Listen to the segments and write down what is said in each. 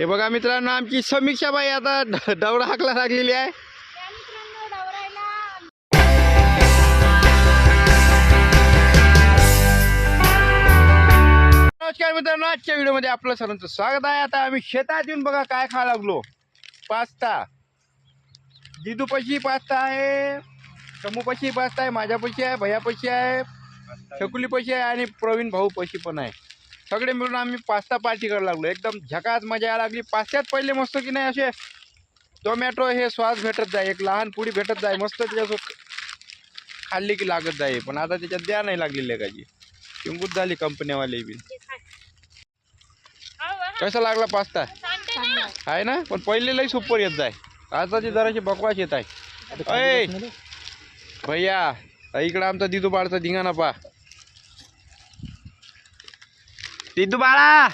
हे बघा मित्रांनो आमची समीक्षा बाई आता दौडा हाकला लागलेली आहे. त्या मित्रांनो डवरायला. नमस्कार मित्रांनो आजच्या व्हिडिओमध्ये आपलं सर्वांचं स्वागत आहे. आता आम्ही शेतात येऊन बघा काय खा लागलो. पास्ता. जिदूपाशी पास्ता आहे समूपाशी पास्ता आहे माझ्यापाशी आहे भैयापाशी आहे शकुलीपाशी आहे आणि प्रवीण भाऊ पशी पण आहे. सगळे मिळून आम्ही पास्ता पार्टी करायला लागलो. एकदम झकात मजा यायला लागली. पास्त्यात पहिले मस्त की नाही असे टोमॅटो हे स्वाद भेटत जाय एक लहान पुडी भेटत जाय मस्त त्याच्यासोबत खाल्ली की लागत जाय. पण आता त्याच्यात द्या नाही लागली लेखाची किंमत झाली कंपनीवाले बी. कसा लागला पास्ता? आहे ना? पण पहिले लई सुपर येत जाय. आताची जराशी बकवास येत आहे. अय भैया इकडं आमचा दिदू बाळचा धिंगाणा पा दिदू बाळा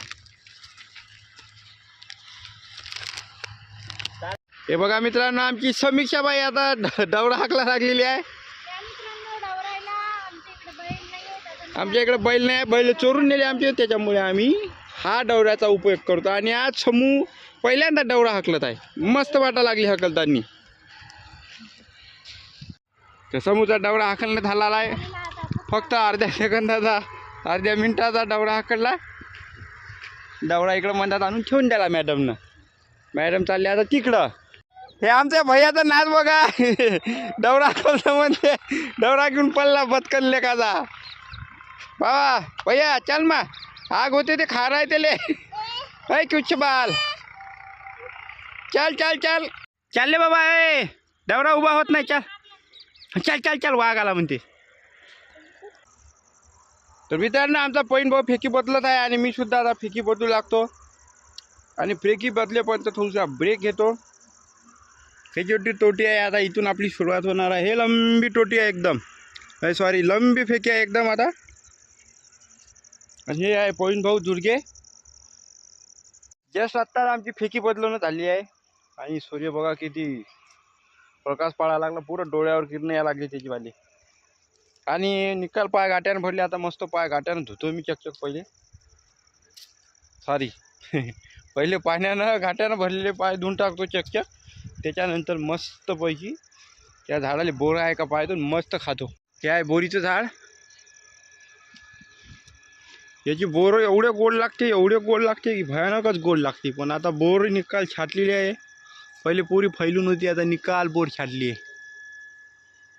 हे बघा मित्रांनो आमची समीक्षा बाई आता डवरा हाकला लागलेली आहे. आमच्या इकडे बैल नाही बैल चोरून नेले आमचे त्याच्यामुळे आम्ही हा डवऱ्याचा उपयोग करतो. आणि आज समूह पहिल्यांदा डवरा हाकलत आहे. मस्त वाटा लागली हकलतांनी. तर समूहचा डवरा हाकलण्यात आलेला आहे. फक्त अर्ध्या सेकंदाचा. अर्ध्या मिनटाचा डवरा हाकडला डवरा इकडं म्हणतात आणून ठेवून द्याला मॅडमनं. मॅडम चालले आता तिकडं. हे आमच्या भैयाचा नाच बघा. डवरा पडला म्हणते डवरा घेऊन पडला बदकन काजा बाबा भैया चल मा. आग होते ते खा रहे त्याले. ऐ कुछ बाल. चल चल चल. चालले बाबा ए डवरा उभा होत नाही चल. चल चल चल वाघ आला म्हणते. तर मित्रांनो आमचा पैन भाऊ फेकी बदलत आहे आणि मी सुद्धा आता फेकी बदलू लागतो. आणि फेकी बदलेपर्यंत थोडासा ब्रेक घेतो. ही टोटी आहे आता इथून आपली सुरुवात होणार आहे. हे लंबी टोटी आहे एकदम. सॉरी लंबी फेकी आहे एकदम आता. आणि हे आहे पॉईंट भाऊ दुर्गे. जस्ट आत्ता आमची फेकी बदलवण्यात आली आहे. आणि सूर्य बघा किती प्रकाश पाळायला लागला. पुरं डोळ्यावर किरण यायला लागली त्याची वाली आणि निकाल पाय गाट्यानं भरले आता मस्त पाय गाट्यानं धुतो मी चकचक पहिले. सॉरी पहिले पाण्यानं घाट्यानं भरलेले पाय धुवून टाकतो चकचक. त्याच्यानंतर मस्तपैकी त्या झाडाला बोर आहे का पाय मस्त खातो. हे आहे बोरीचं झाड. याची बोर एवढे गोड लागते एवढे गोड लागते की भयानकच गोड लागते. पण आता बोर निकाल छाटलेली आहे. पहिले पुरी फैलून होती आता निकाल बोर छाटली आहे.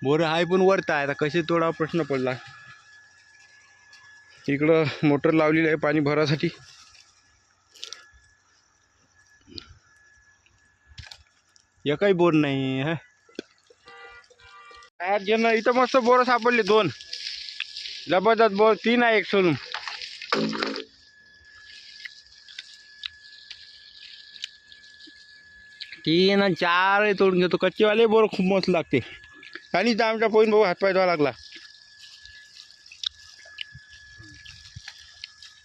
बोर आहे पण वरत आहे. आता कसे तोडा प्रश्न पडला. इकडं मोटर लावलेली आहे पाणी भरासाठी. एकही बोर नाही हा? इथं मस्त बोरं सापडले दोन. जबरदस्त बोर तीन आहे एक सोडून. तीन आणि चार तोडून घेतो. कच्चेवाले बोर खूप मस्त लागते. आणि इथं आमच्या पोईन भाऊ हातपाय धुवा लागला.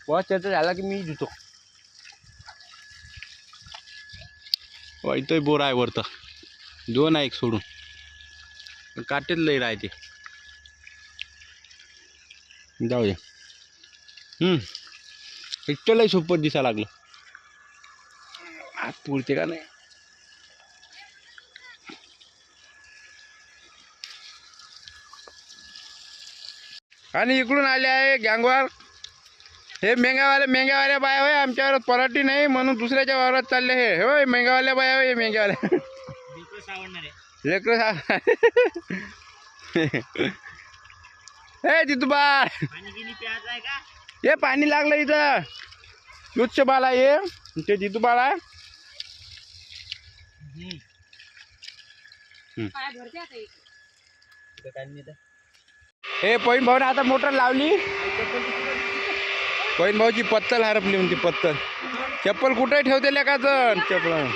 बस त्याचं झाला की मी धुतो. वा इथंही बोर आहे वरतं. दोन आहे एक सोडून. काटेच लई राहते. जाऊ दे. हम्म. इतकं लई सोपं दिसा लागलं. हात पुरते का नाही? आणि इकडून आले आहे गँगवार. हे मेंगावाले मेंगावाल्या बाया होय आमच्यावर पराठी नाही म्हणून दुसऱ्याच्या वावरात चालले हे. होय मेंगावाल्या बाया होय मेंगावाल्या लेकर हे तिथू बाळ हे पाणी लागलं इथं. लुच्छ बाळ आहे हे. ते जितू बाळ आहे हे पैन भाऊने आता मोटर लावली. पैन भाऊची पत्तल हरपली म्हणते पत्तल. चप्पल कुठे ठेवते जण? चप्पल.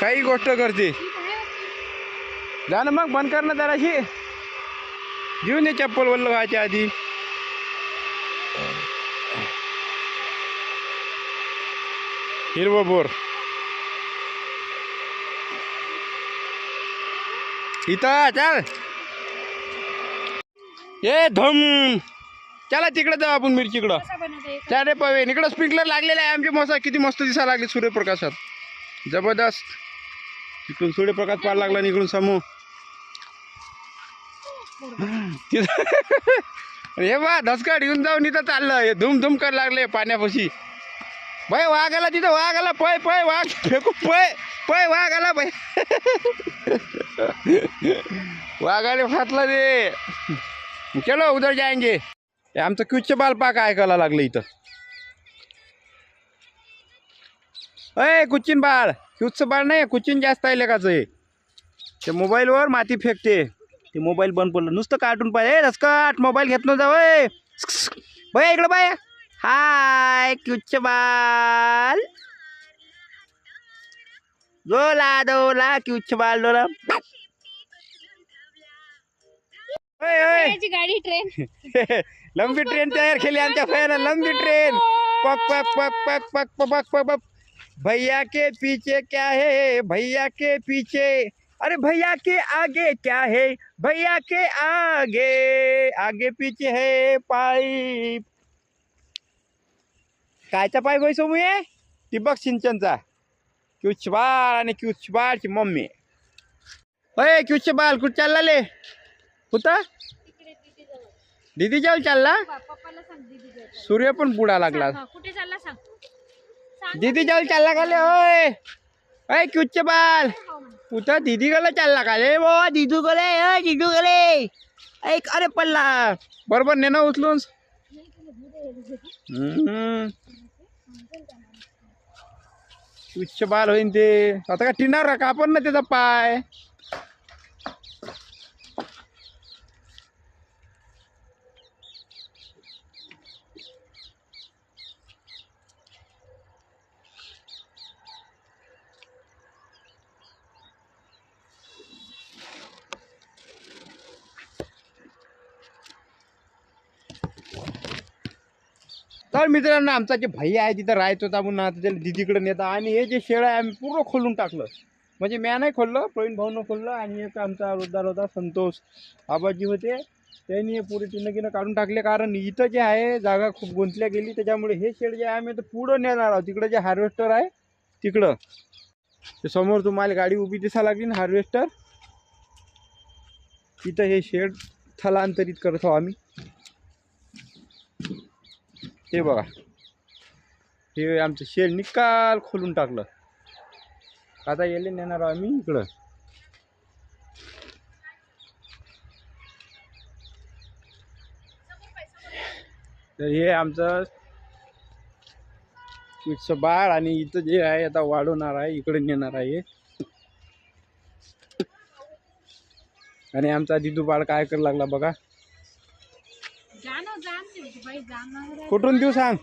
काही गोष्ट करते. जा ना मग बंद कर ना जराशी. घेऊन ये चप्पल वल्ल व्हायच्या आधी. हिरवं बोर. इथं चल. ए धम. चला तिकडे जाऊ आपण मिरचीकडं. त्या रे पवे इकडं स्प्रिंकलर लागलेले आहे आमचे मस्त किती मस्त दिसायला लागले सूर्यप्रकाशात. जबरदस्त. इकडून सूर्यप्रकाश पाहायला लागला आणि इकडून समूह. हे बा धसकाट घेऊन जाऊन इथं चाललं. हे धूम धूम कर लागले पाण्यापाशी. बाय वाघ आला तिथं वाघ आला पय पय वाघ. फेकू पय पय वाघ आला बाय वाघाने फाटला ते. चलो उधर जायंगे हे आमचं क्यूचे बाल पाक ऐकायला लागलं इथं. अय कुचिन बाळ क्यूचं बाळ नाही कुचिन जास्त आहे लेखाचं हे. ते मोबाईलवर माती फेकते. ते मोबाईल बंद पडलं. नुसतं कार्टून पाहिजे रसकाट मोबाईल घेत नव्हता वय. बाय इकडं बाय. हाय क्यूच बाल डोला डोला क्यूच बाल डोला याची गाडी ट्रेन। लंबी ट्रेन तयार केली आमच्या फॅन लंबी ट्रेन। पक पक पक पक पक पक पक पक भैया के पीछे क्या है? भैया के पीछे। अरे भैया के आगे क्या है? भैया के आगे आगे पीछे है पाईप कायचा पाईप होय सोमू ये? ठिबक सिंचनचा। क्यूच बाळ आणि क्यूच मम्मी. होय क्यूच बाळ कुठं चालला कुठं? दीदी जवळ. जेव्हा चालला? जवळ सूर्य पण बुडा लागला. हा, कुठे चालला सांग. दीदी जेव्हा चालला का होय अय क्यूच बाल! हो म्हणे. कुठं दीदी गला चालला का ले बो दिदू गले अ दिदू गले! ऐक अरे पल्ला! बरोबर ने ना उचलून क्यूच बाल होईन ते. आता का टिणार का? आपण ना त्याचा पाय. तर मित्रांनो आमचा जे भैया आहे तिथं राहत होता म्हणून आता त्याला दिदीकडे नेता आणि हे जे शेळ आहे आम्ही पूर्ण खोलून टाकलं. म्हणजे म्या नाही खोललं प्रवीण भाऊनं खोललं आणि एक आमचा रोजदार होता संतोष आबाजी होते. त्यांनी हे पुरे टिनकीनं काढून टाकले कारण इथं जे आहे जागा खूप गुंतल्या गेली. त्याच्यामुळे हे शेड जे आहे आम्ही तर पुढं नेणार आहोत. तिकडं जे हार्वेस्टर आहे तिकडं. ते समोर तुम्हाला गाडी उभी दिसा लागली ना हार्वेस्टर? तिथं हे शेड स्थलांतरित करतो आम्ही. हे बघा. हे आमचं शेड निकाल खोलून टाकलं. आता येले नेणार आहोत आम्ही इकडं. तर हे आमचं इथचं बाळ आणि इथं जे आहे आता वाढवणार आहे इकडे नेणार आहे. आणि आमचा दिदू बाळ काय करायला लागला बघा. कुठून देऊ सांग?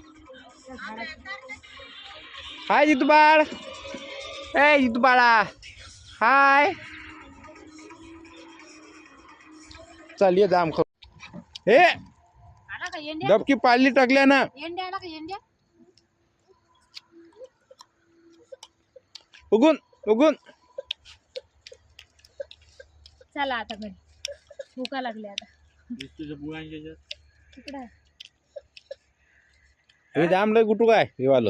हाय जितू बाळ ए जितू बाळा हाय. चल ये जाम खाऊ हे आला का येंड्या डबकी पाली टाकल्या ना. येंड्या आला का येंड्या उगून उगून चला आता घरी. भूका लागली आता. तिकडे आहे. हे जाम लय गुटू काय हे वालं?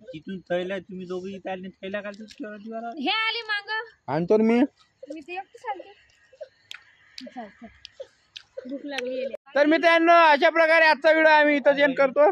तिथून थैला तुम्ही दोघी त्याने थैला घालतो दिवारा हे आली माग. आणतो ना मी. मी ते एकटी चालते चल, चल. भूक लागली येले तर मित्रांनो अशा प्रकारे आजचा व्हिडिओ आम्ही इथं एंड करतो.